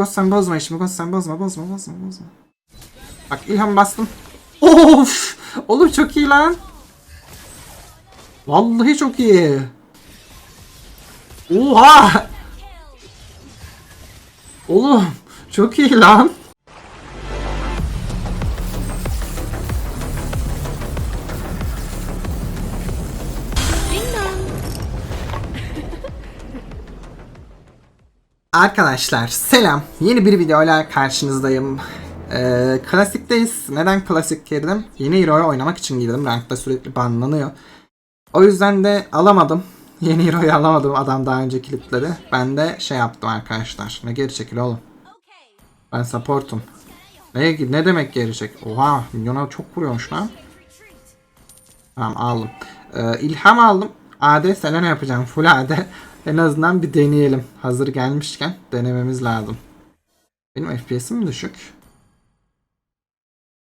Ghost sen bozma işimi. Ghost sen bozma bozma bozma bozma. Bak ilham bastım. Of! Oğlum çok iyi lan. Vallahi çok iyi. Oha! Oğlum çok iyi lan. Arkadaşlar selam. Yeni bir videoyla karşınızdayım. Ee, klasikteyiz. Neden klasik girdim? Yeni hero'yu oynamak için girdim. Rankta sürekli banlanıyor. O yüzden de alamadım. Yeni hero'yu alamadım. Adam daha önce kilitledi. Ben de şey yaptım arkadaşlar. Ne geri çekil oğlum. Ben supportum. Ne, ne demek geri çek? Oha milyona çok vuruyormuş lan. Tamam aldım. Ee, ilham aldım. AD Selena yapacağım. Full AD. En azından bir deneyelim. Hazır gelmişken denememiz lazım. Benim FPS'im düşük.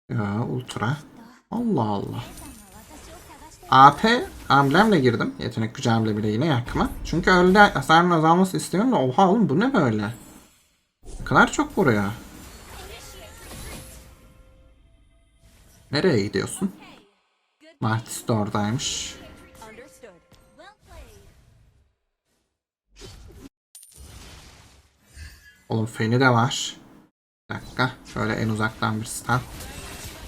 Ya ultra. Allah Allah. AP amblemle girdim. Yetenek gücü amblemiyle yine yakma. Çünkü öyle hasarın azalması istiyorum da oha oğlum bu ne böyle? Ne kadar çok vuruyor. Nereye gidiyorsun? Martis de oradaymış. Oğlum feni de var. Bir dakika. Şöyle en uzaktan bir stun.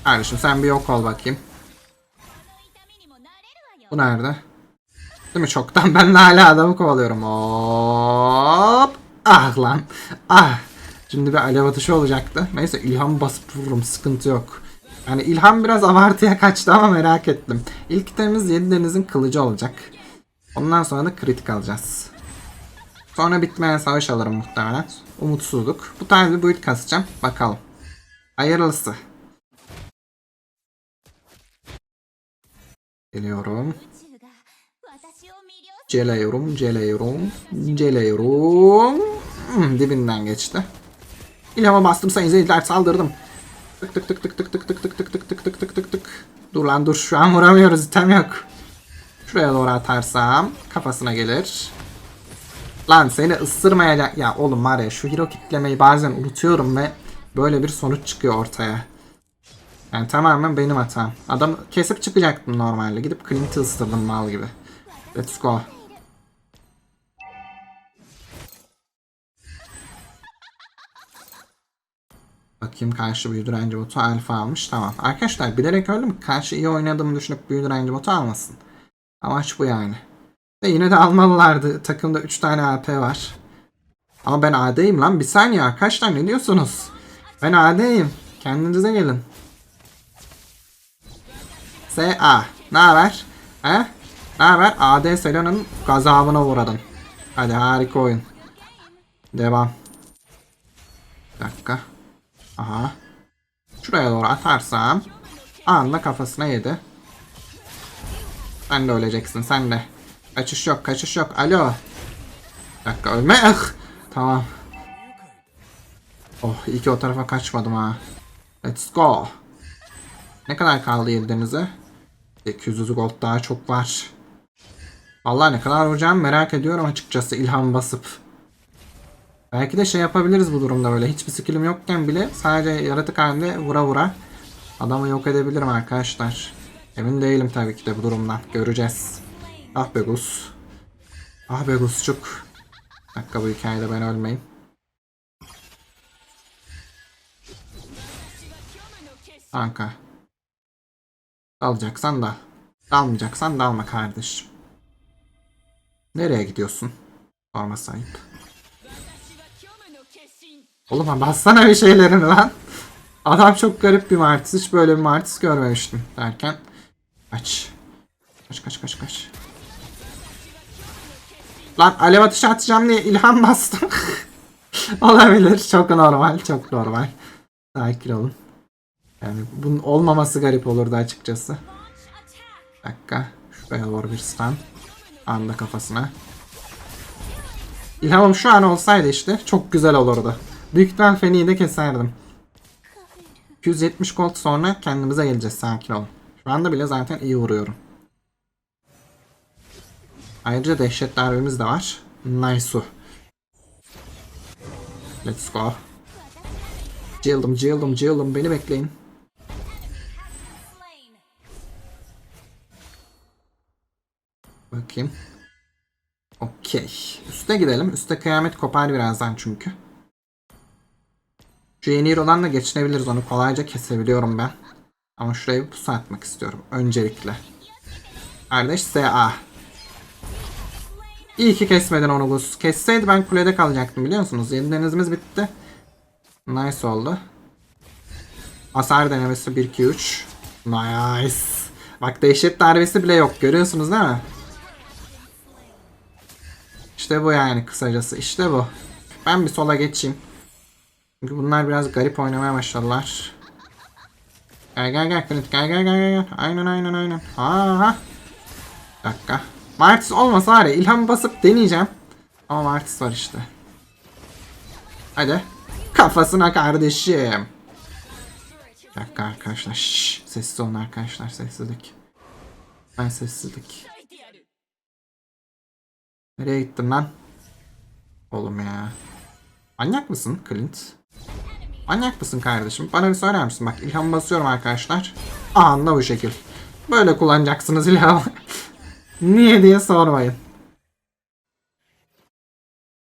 Kardeşim sen bir yok ol bakayım. Bu nerede? Değil mi çoktan ben hala adamı kovalıyorum. Hop. Ah lan. Ah. Şimdi bir alev atışı olacaktı. Neyse ilham basıp vururum sıkıntı yok. Yani ilham biraz abartıya kaçtı ama merak ettim. İlk itemimiz 7 denizin kılıcı olacak. Ondan sonra da kritik alacağız. Sonra bitmeyen savaş alırım muhtemelen. Umutsuzluk. Bu tarz bir build kasacağım. Bakalım. Hayırlısı. Geliyorum. Celeyorum, celeyorum, celeyorum. Hmm, dibinden geçti. İlhama bastım sayın seyirciler saldırdım. Tık tık tık tık tık tık tık tık tık tık tık tık tık tık tık. Dur lan dur şu an vuramıyoruz item yok. Şuraya doğru atarsam kafasına gelir. Lan seni ısırmayacak. Ya oğlum var ya şu hero kitlemeyi bazen unutuyorum ve böyle bir sonuç çıkıyor ortaya. Yani tamamen benim hatam. Adam kesip çıkacaktım normalde. Gidip Clint'i ısırdım mal gibi. Let's go. Bakayım karşı büyü direnci botu alfa almış. Tamam. Arkadaşlar bilerek öldüm. Karşı iyi oynadığımı düşünüp büyü direnci botu almasın. Amaç bu yani. Ve yine de almalılardı. Takımda 3 tane AP var. Ama ben AD'yim lan. Bir saniye arkadaşlar ne diyorsunuz? Ben AD'yim. Kendinize gelin. SA. Ne haber? He? Ne haber? AD Selena'nın gazabına uğradın. Hadi harika oyun. Devam. Bir dakika. Aha. Şuraya doğru atarsam anında kafasına yedi. Sen de öleceksin sen de. Kaçış yok kaçış yok. Alo. Bir dakika ölme. Ah. Tamam. Oh iyi ki o tarafa kaçmadım ha. Let's go. Ne kadar kaldı yedinize? 800 gold daha çok var. Vallahi ne kadar vuracağım merak ediyorum açıkçası ilham basıp. Belki de şey yapabiliriz bu durumda böyle. Hiçbir skillim yokken bile sadece yaratık halinde vura vura adamı yok edebilirim arkadaşlar. Emin değilim tabii ki de bu durumdan. Göreceğiz. Ah be Gus. Ah be Gusçuk. Bir dakika bu hikayede ben ölmeyeyim. Kanka. Dalacaksan da. Dalmayacaksan dalma kardeşim. Nereye gidiyorsun? Sorma sahip. Oğlum ha bassana bir şeylerini lan. Adam çok garip bir martis. Hiç böyle bir martis görmemiştim derken. Kaç. Kaç kaç kaç kaç. Lan alev atışı atacağım diye ilham bastım. Olabilir. Çok normal. Çok normal. Sakin olun. Yani bunun olmaması garip olurdu açıkçası. Bir dakika. Şuraya doğru bir stun. Anda kafasına. İlhamım şu an olsaydı işte çok güzel olurdu. Büyük ihtimal Feni'yi de keserdim. 270 gold sonra kendimize geleceğiz sakin olun. Şu anda bile zaten iyi vuruyorum. Ayrıca dehşet darbemiz de var. Nice. Let's go. Cıldım cıldım cıldım beni bekleyin. Bakayım. Okey. Üste gidelim. Üste kıyamet kopar birazdan çünkü. Şu yeni Hero'dan da geçinebiliriz. Onu kolayca kesebiliyorum ben. Ama şuraya bir pusu atmak istiyorum. Öncelikle. Kardeş SA. İyi ki kesmedin onu Gus. Kesseydi ben kulede kalacaktım biliyor musunuz? Yeni denizimiz bitti. Nice oldu. Hasar denemesi 1-2-3. Nice. Bak dehşet darbesi bile yok. Görüyorsunuz değil mi? İşte bu yani kısacası. İşte bu. Ben bir sola geçeyim. Çünkü bunlar biraz garip oynamaya başladılar. Gel gel gel Clint gel gel gel gel. Aynen aynen aynen. Aha. Bir dakika. Martis olmasa var ya ilham basıp deneyeceğim. Ama Martis var işte. Hadi. Kafasına kardeşim. Bir dakika arkadaşlar. Şşş. Sessiz olun arkadaşlar. Sessizlik. Ben sessizlik. Nereye gittin lan? Oğlum ya. Manyak mısın Clint? Manyak mısın kardeşim? Bana bir söyler misin? Bak ilham basıyorum arkadaşlar. Anla bu şekil. Böyle kullanacaksınız ilhamı. Niye diye sormayın.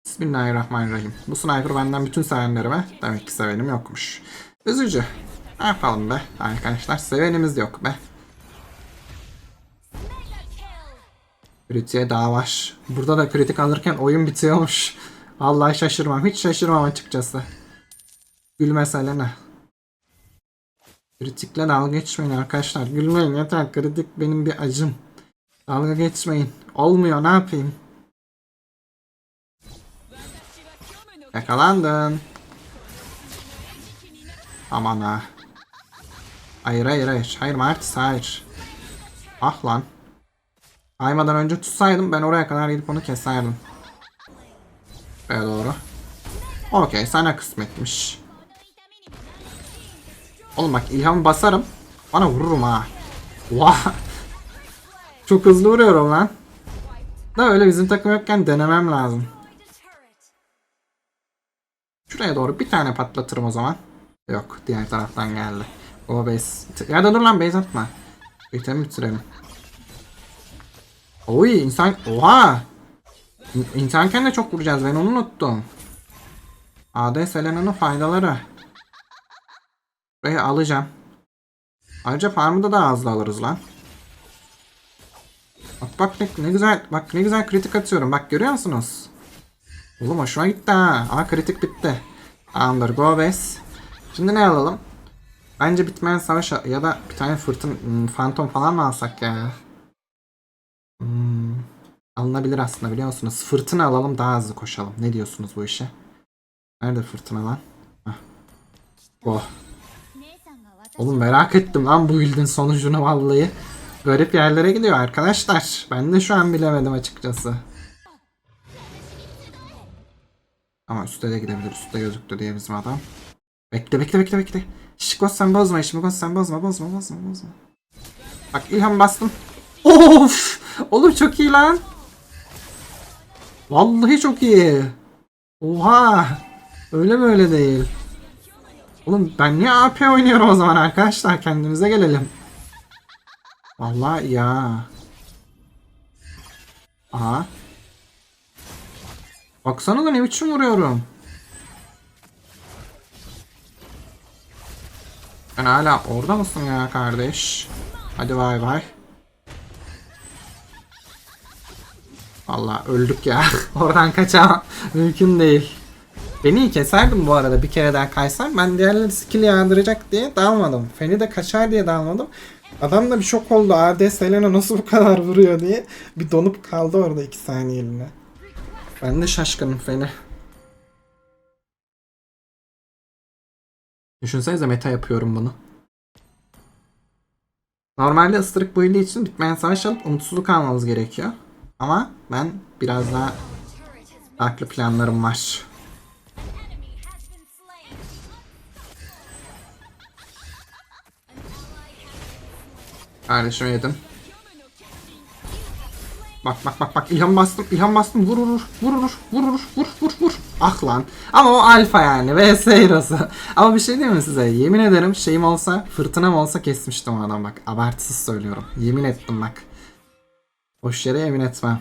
Bismillahirrahmanirrahim. Bu sniper benden bütün sevenlerime demek ki sevenim yokmuş. Üzücü. Ne yapalım be arkadaşlar sevenimiz yok be. Kritiğe daha var. Burada da kritik alırken oyun bitiyormuş. Vallahi şaşırmam. Hiç şaşırmam açıkçası. Gülmesele ne? Kritikle dalga geçmeyin arkadaşlar. Gülmeyin yeter. Kritik benim bir acım. Dalga geçmeyin. Olmuyor ne yapayım? Yakalandın. Aman ha. Hayır hayır hayır. Hayır Martis hayır. Ah lan. Aymadan önce tutsaydım ben oraya kadar gidip onu keserdim. Buraya doğru. Okey sana kısmetmiş. Oğlum bak ilham basarım. Bana vururum ha. Vah. Çok hızlı vuruyorum lan. Da öyle bizim takım yokken denemem lazım. Şuraya doğru bir tane patlatırım o zaman. Yok diğer taraftan geldi. O base. Ya da dur lan base atma. Bitemi bitirelim. Oy insan. Oha. İn- İnsanken de çok vuracağız ben onu unuttum. AD Selena'nın faydaları. Burayı alacağım. Ayrıca farmı da daha hızlı alırız lan. Bak bak ne, ne güzel bak ne güzel kritik atıyorum. Bak görüyor musunuz? Oğlum hoşuma gitti ha. Aa kritik bitti. Tamamdır go base. Şimdi ne alalım? Bence bitmeyen savaş ya da bir tane fırtın hmm, fantom falan mı alsak ya? Hmm, alınabilir aslında biliyor musunuz? Fırtına alalım daha hızlı koşalım. Ne diyorsunuz bu işe? Nerede fırtına lan? Oh. Oğlum merak ettim lan bu build'in sonucunu vallahi. Garip yerlere gidiyor arkadaşlar. Ben de şu an bilemedim açıkçası. Ama üstte de gidebilir. Üstte gözüktü diye bizim adam. Bekle bekle bekle bekle. Ghost sen bozma işimi Ghost sen bozma bozma bozma bozma. Bak ilham bastım. Of! Oğlum çok iyi lan. Vallahi çok iyi. Oha! Öyle böyle değil. Oğlum ben niye AP oynuyorum o zaman arkadaşlar? Kendimize gelelim. Vallahi ya. Aha. Baksana da ne biçim vuruyorum. Sen hala orada mısın ya kardeş? Hadi bay bay. Vallahi öldük ya. Oradan kaçamam. Mümkün değil. Beni keserdim bu arada bir kere daha kaysam. Ben diğerleri skill yağdıracak diye dalmadım. Feni de kaçar diye dalmadım. Adam da bir şok oldu. AD Selena nasıl bu kadar vuruyor diye. Bir donup kaldı orada 2 saniyeliğine. Ben de şaşkınım Feni. Düşünsenize meta yapıyorum bunu. Normalde ısırık build'i için bitmeyen savaş alıp umutsuzluk almamız gerekiyor. Ama ben biraz daha farklı planlarım var. Kardeşim yedim. Bak bak bak bak ilham bastım ilham bastım. Vur vur vur vur vur vur. Ah lan. Ama o alfa yani vs hero'su. Ama bir şey diyeyim mi size? Yemin ederim şeyim olsa fırtınam olsa kesmiştim o adam bak. Abartısız söylüyorum. Yemin ettim bak. Boş yere yemin etmem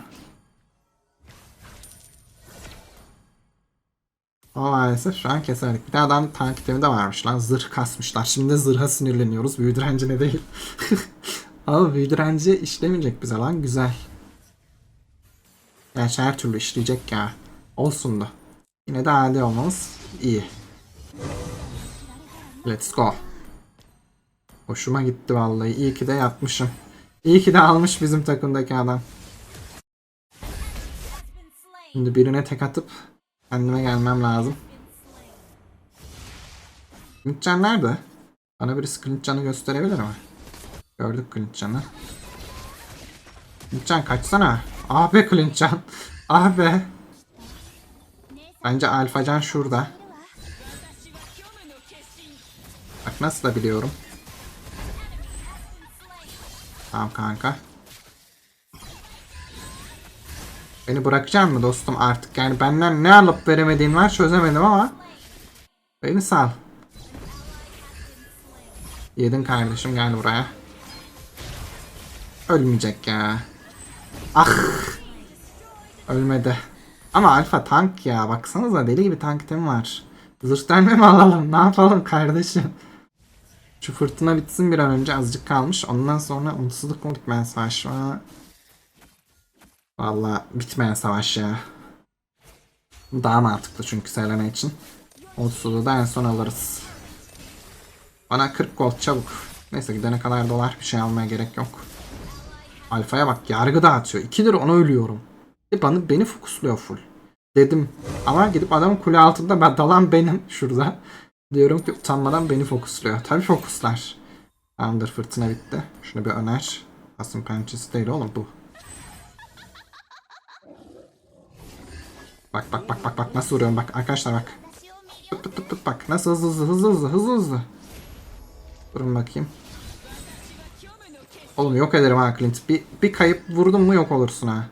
Ama maalesef şu an keserdik. Bir de adam tank itemi de varmış lan. Zırh kasmışlar. Şimdi zırha sinirleniyoruz. Büyü direncine değil. Ama büyü direnci işlemeyecek bize lan. Güzel. Gerçi her türlü işleyecek ya. Olsun da. Yine de adi olmamız iyi. Let's go. Hoşuma gitti vallahi. İyi ki de yapmışım. İyi ki de almış bizim takımdaki adam. Şimdi birine tek atıp kendime gelmem lazım. Clintcan nerede? Bana birisi Clintcan'ı gösterebilir mi? Gördük Clintcan'ı. Clintcan kaçsana. Ah be Clintcan. Ah be. Bence Alfacan şurada. Bak nasıl da biliyorum. Tamam kanka. Beni bırakacak mı dostum artık? Yani benden ne alıp veremediğin var çözemedim ama. Beni sal. Yedin kardeşim gel buraya. Ölmeyecek ya. Ah. Ölmedi. Ama alfa tank ya. Baksanıza deli gibi tank item var. Zırh delme mi alalım? Ne yapalım kardeşim? Şu fırtına bitsin bir an önce azıcık kalmış. Ondan sonra umutsuzluk mu bitmeyen savaş mı? Valla bitmeyen savaş ya. Daha mantıklı çünkü Selena için. Umutsuzluğu da en son alırız. Bana 40 gold çabuk. Neyse gidene kadar dolar bir şey almaya gerek yok. Alfa'ya bak yargı dağıtıyor. 2 lira ona ölüyorum. E bana, beni fokusluyor full. Dedim. Ama gidip adamın kule altında ben dalan benim şurada. Diyorum ki utanmadan beni fokusluyor. Tabii fokuslar. Tamamdır fırtına bitti. Şunu bir öner. Asım pençesi değil oğlum bu. Bak bak bak bak bak nasıl vuruyorum bak arkadaşlar bak. Pıt pıt pıt pıt bak nasıl hızlı hızlı hızlı hızlı hızlı hızlı. Durun bakayım. Oğlum yok ederim ha Clint. Bir, bir kayıp vurdun mu yok olursun ha.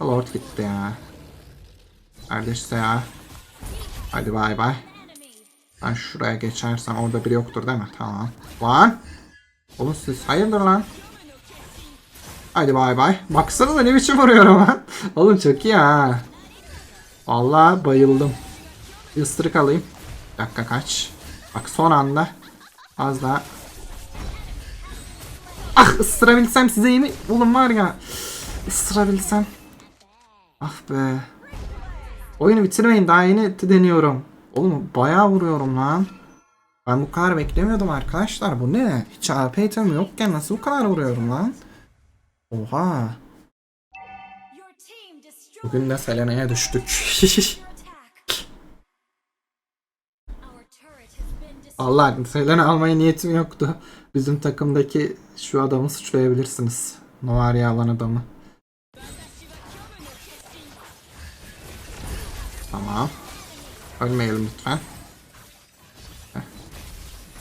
Lord gitti ya. Kardeşse ya. Hadi bay bay. Ben şuraya geçersem orada biri yoktur değil mi? Tamam. Lan. Oğlum siz hayırdır lan? Hadi bay bay. Baksana da ne biçim vuruyorum lan. Oğlum çok iyi ha. Vallahi bayıldım. Bir alayım. Bir dakika kaç. Bak son anda. Az daha. Ah ısırabilsem size yemin. Oğlum var ya. Isırabilsem. Ah be. Oyunu bitirmeyin daha yeni deniyorum. Oğlum bayağı vuruyorum lan. Ben bu kadar beklemiyordum arkadaşlar. Bu ne? Hiç AP item yokken nasıl bu kadar vuruyorum lan? Oha. Bugün de Selena'ya düştük. Allah Selena almaya niyetim yoktu. Bizim takımdaki şu adamı suçlayabilirsiniz. Novaria alan adamı. Tamam. Ölmeyelim lütfen.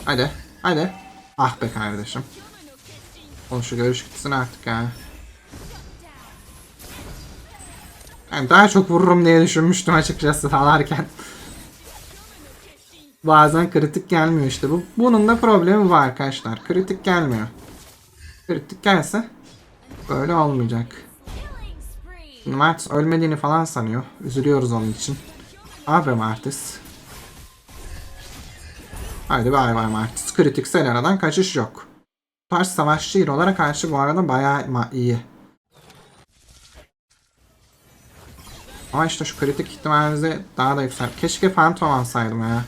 Hadi. Hadi. Ah be kardeşim. Oğlum şu görüş gitsin artık ya. Yani daha çok vururum diye düşünmüştüm açıkçası dalarken. Bazen kritik gelmiyor işte. Bu, bunun da problemi var arkadaşlar. Kritik gelmiyor. Kritik gelse böyle olmayacak. Martis ölmediğini falan sanıyor. Üzülüyoruz onun için. Abi Martis. Haydi bay bay Martis. Kritik Selena'dan kaçış yok. Bu tarz savaşçı hero'lara karşı bu arada bayağı iyi. Ama işte şu kritik ihtimalimizi daha da yüksel. Keşke Phantom alsaydım ya.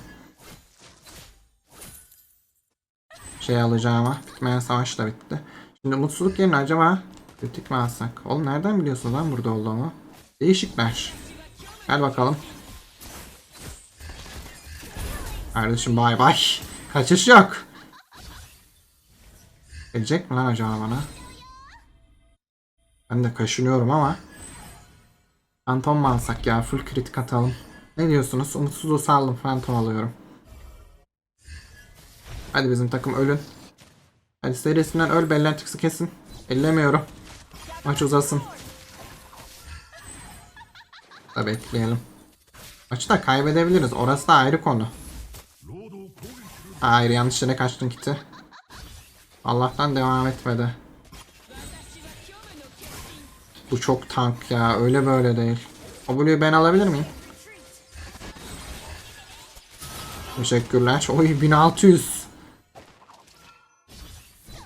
Şey alacağıma. Bitmeyen savaş da bitti. Şimdi mutsuzluk yerine acaba kritik mi alsak? Oğlum nereden biliyorsun lan burada olduğumu? Değişikler. Gel bakalım. Kardeşim bay bay. Kaçış yok. Gelecek mi lan acaba bana? Ben de kaşınıyorum ama. Phantom mu alsak ya? Full kritik atalım. Ne diyorsunuz? Umutsuzluğu saldım. Phantom alıyorum. Hadi bizim takım ölün. Hadi serisinden öl çıksı kesin. Ellemiyorum. Maç uzasın. Da bekleyelim. Maçı da kaybedebiliriz. Orası da ayrı konu. Hayır yanlış yere kaçtın kiti. Allah'tan devam etmedi. Bu çok tank ya. Öyle böyle değil. W'yu ben alabilir miyim? Teşekkürler. Oy 1600.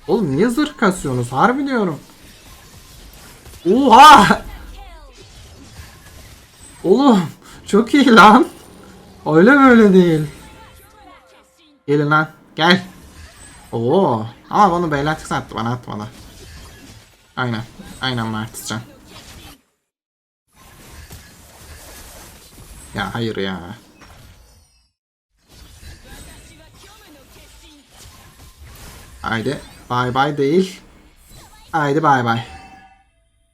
Oğlum niye zırh kasıyorsunuz? Harbi diyorum. Oha! Oğlum çok iyi lan. Öyle böyle değil. Gelin lan. Gel. Oo. Ama bunu Beylatrix attı bana atmadı. Aynen. Aynen Mertcan. Ya hayır ya. Haydi. Bay bay değil. Haydi bay bay.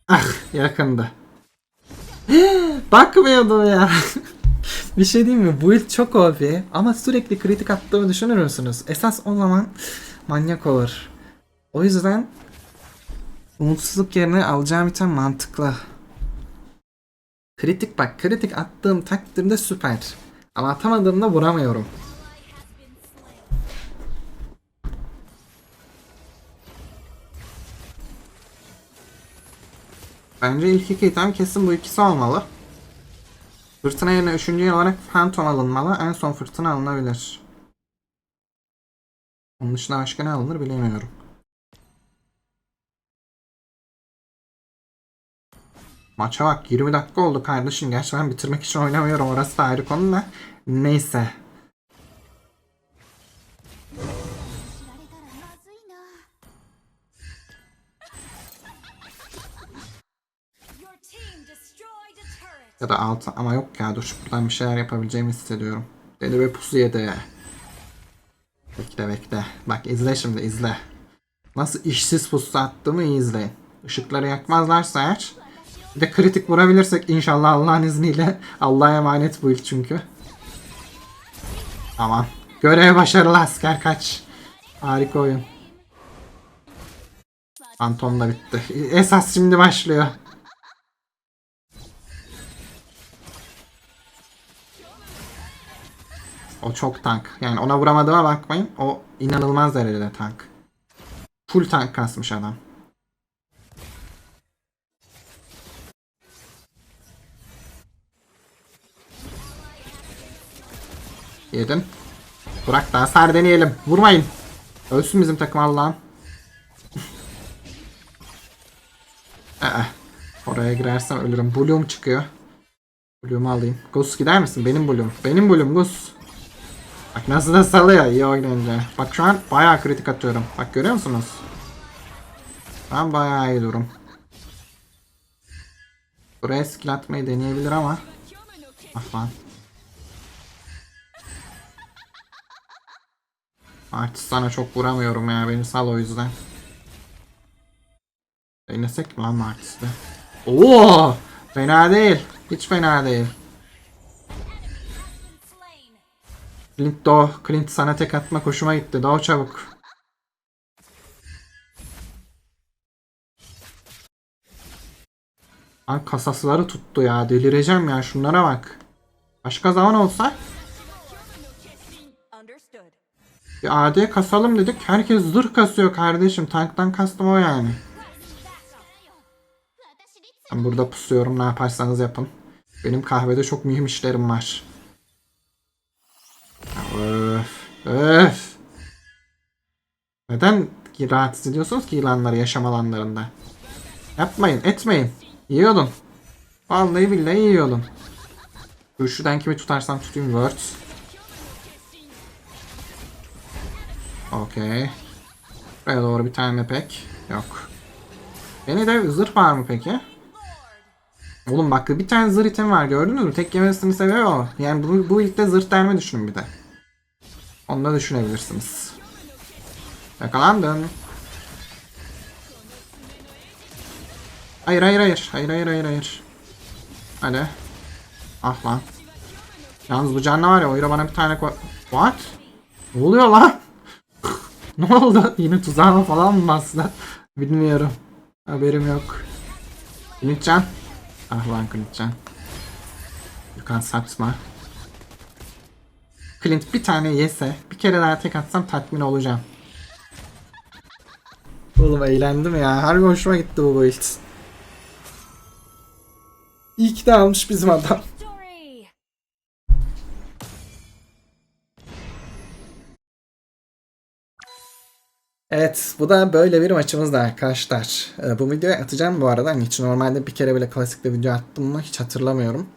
Ah yakındı. Bakmıyordum ya. bir şey diyeyim mi? Bu ilk çok OP ama sürekli kritik attığımı düşünür müsünüz? Esas o zaman manyak olur. O yüzden umutsuzluk yerine alacağım item mantıklı. Kritik bak kritik attığım takdirde süper. Ama atamadığımda vuramıyorum. Bence ilk iki item kesin bu ikisi olmalı. Fırtına yerine üçüncü olarak Phantom alınmalı. En son fırtına alınabilir. Onun dışında başka ne alınır bilemiyorum. Maça bak 20 dakika oldu kardeşim. Gerçi ben bitirmek için oynamıyorum. Orası da ayrı konu da. Neyse. Ya da altı ama yok ya dur buradan bir şeyler yapabileceğimi hissediyorum. Deli ve pusu yedi. Bekle bekle. Bak izle şimdi izle. Nasıl işsiz pusu attığımı iyi izleyin. Işıkları yakmazlarsa eğer bir de kritik vurabilirsek inşallah Allah'ın izniyle. Allah'a emanet bu ilk çünkü. Tamam. Görev başarılı asker kaç. Harika oyun. Phantom da bitti. Esas şimdi başlıyor. O çok tank. Yani ona vuramadığıma bakmayın. O inanılmaz derecede tank. Full tank kasmış adam. Yedin. Bırak da hasar deneyelim. Vurmayın. Ölsün bizim takım Allah'ım. Aa, oraya girersem ölürüm. Bloom çıkıyor. Bloom'u alayım. Gus gider misin? Benim Bloom. Benim Bloom Gus. Bak nasıl da salıyor iyi oynayınca. Bak şu an bayağı kritik atıyorum. Bak görüyor musunuz? Ben bayağı iyi durum. Buraya skill atmayı deneyebilir ama. Ah lan. Artık sana çok vuramıyorum ya. Beni sal o yüzden. Denesek mi lan Martis'te? Oo! Fena değil. Hiç fena değil. Clint Dow. Clint sana tek atma hoşuma gitti. Dow çabuk. Lan kasasları tuttu ya. Delireceğim ya. Şunlara bak. Başka zaman olsa bir AD kasalım dedik. Herkes zırh kasıyor kardeşim. Tanktan kastım o yani. Ben burada pusuyorum. Ne yaparsanız yapın. Benim kahvede çok mühim işlerim var. Öf. Öf. Neden rahatsız ediyorsunuz ki yılanları yaşam alanlarında? Yapmayın, etmeyin. Yiyordun. Vallahi billahi yiyordun. Dur şuradan kimi tutarsam tutayım. Word. Okey. Buraya doğru bir tane pek. Yok. Beni de zırh var mı peki? Oğlum bak bir tane zırh item var gördünüz mü? Tek yemesini seviyor. Yani bu, bu ilkte zırh derme düşünün bir de. Onu da düşünebilirsiniz. Yakalandın. Hayır hayır hayır. Hayır hayır hayır hayır. Hadi. Ah lan. Yalnız bu canlı var ya oyuna bana bir tane koy... What? Ne oluyor lan? ne oldu? Yine tuzağıma falan mı bastı? Bilmiyorum. Haberim yok. Clintcan. Ah lan Clintcan. Yukan satma. Clint bir tane yese bir kere daha tek atsam tatmin olacağım. Oğlum eğlendim ya. Harbi hoşuma gitti bu build. İyi ki de almış bizim adam. Evet bu da böyle bir maçımızdı arkadaşlar. Ee, bu videoyu atacağım bu arada. Hiç normalde bir kere bile klasikte video attım mı hiç hatırlamıyorum.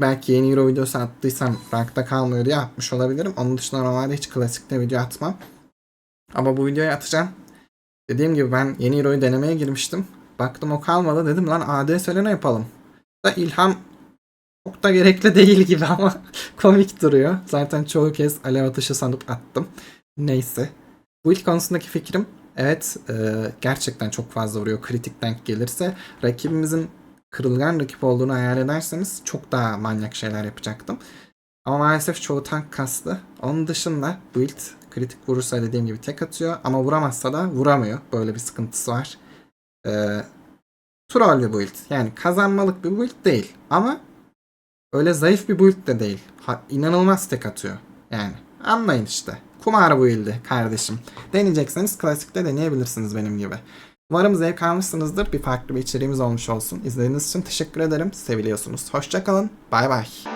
Belki yeni Euro videosu attıysam rankta kalmıyor diye atmış olabilirim. Onun dışında normalde hiç klasikte video atmam. Ama bu videoyu atacağım. Dediğim gibi ben yeni Euro'yu denemeye girmiştim. Baktım o kalmadı dedim lan AD Selena yapalım. Da ilham çok da gerekli değil gibi ama komik duruyor. Zaten çoğu kez alev atışı sanıp attım. Neyse. Bu ilk konusundaki fikrim evet e, gerçekten çok fazla vuruyor kritik denk gelirse. Rakibimizin kırılgan rakip olduğunu hayal ederseniz çok daha manyak şeyler yapacaktım. Ama maalesef çoğu tank kastı. Onun dışında build kritik vurursa dediğim gibi tek atıyor ama vuramazsa da vuramıyor. Böyle bir sıkıntısı var. E, troll bir build. Yani kazanmalık bir build değil. Ama öyle zayıf bir build de değil. Ha, inanılmaz tek atıyor. Yani anlayın işte. Kumar build'i kardeşim. Deneyecekseniz klasikte deneyebilirsiniz benim gibi. Umarım zevk almışsınızdır. Bir farklı bir içeriğimiz olmuş olsun. İzlediğiniz için teşekkür ederim. Seviliyorsunuz. Hoşçakalın. Bay bay.